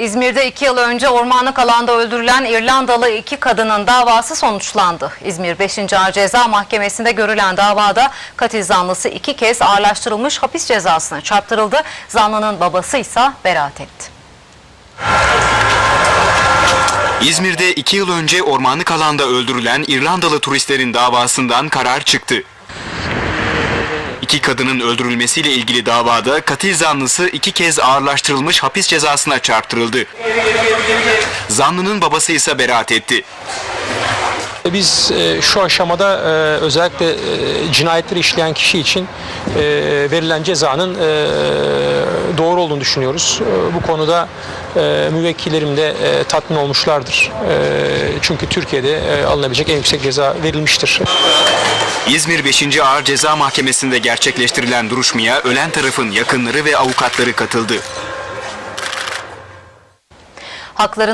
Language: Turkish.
İzmir'de iki yıl önce ormanlık alanda öldürülen İrlandalı iki kadının davası sonuçlandı. İzmir 5. Ağır Ceza Mahkemesi'nde görülen davada katil zanlısı iki kez ağırlaştırılmış hapis cezasına çarptırıldı. Zanlının babası ise beraat etti. İzmir'de iki yıl önce ormanlık alanda öldürülen İrlandalı turistlerin davasından karar çıktı. İki kadının öldürülmesiyle ilgili davada katil zanlısı iki kez ağırlaştırılmış hapis cezasına çarptırıldı. Zanlının babası ise beraat etti. Biz e, şu aşamada e, özellikle e, cinayetleri işleyen kişi için e, verilen cezanın e, doğru olduğunu düşünüyoruz. E, bu konuda e, müvekkillerim de e, tatmin olmuşlardır. E, çünkü Türkiye'de e, alınabilecek en yüksek ceza verilmiştir. İzmir 5. Ağır Ceza Mahkemesi'nde gerçekleştirilen duruşmaya ölen tarafın yakınları ve avukatları katıldı. Hakların